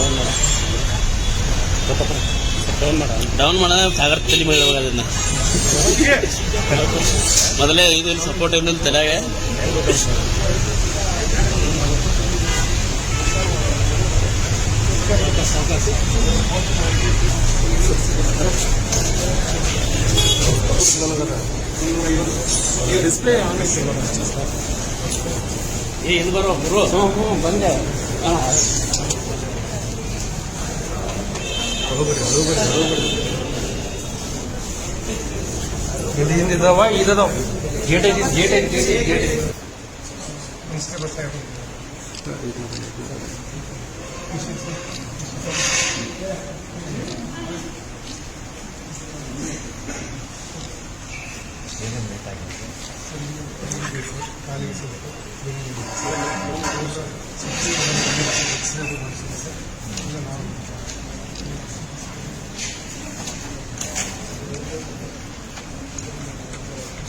Down ಮಾಡ. Down ಮಾಡ. Down ಮಾಡ ಸಾಗರ್ ತಲೆ ಮೈದಾಗ ಅದನ್ನ. ಮೊದಲೇ ಇದು ಸಪೋರ್ಟ್ ಏನು ತಲೆಗೆ. ಡಿಸ್ಪ್ಲೇ ಏನು ಬರೋ ಬಂದೆ. ಹಾಂ. ಹ್ಞೂ ಬಂದೆ ಇಲ್ಲಿ ಹಿಂದಿದಾವ ಇದದಾವ ಗೇಟ್ ಐತಿ ಗೇಟ್ ಐತಿ ಗೇಟ್ ಐತಿ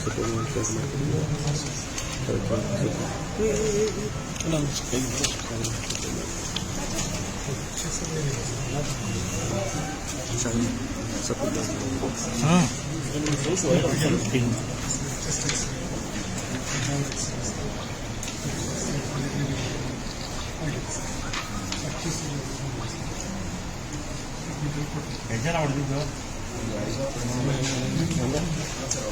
Các bạn ơi!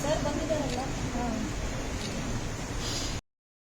ಸರ್ ಬಂದಿದ್ದಾರಲ್ಲ? ಹಾಂ.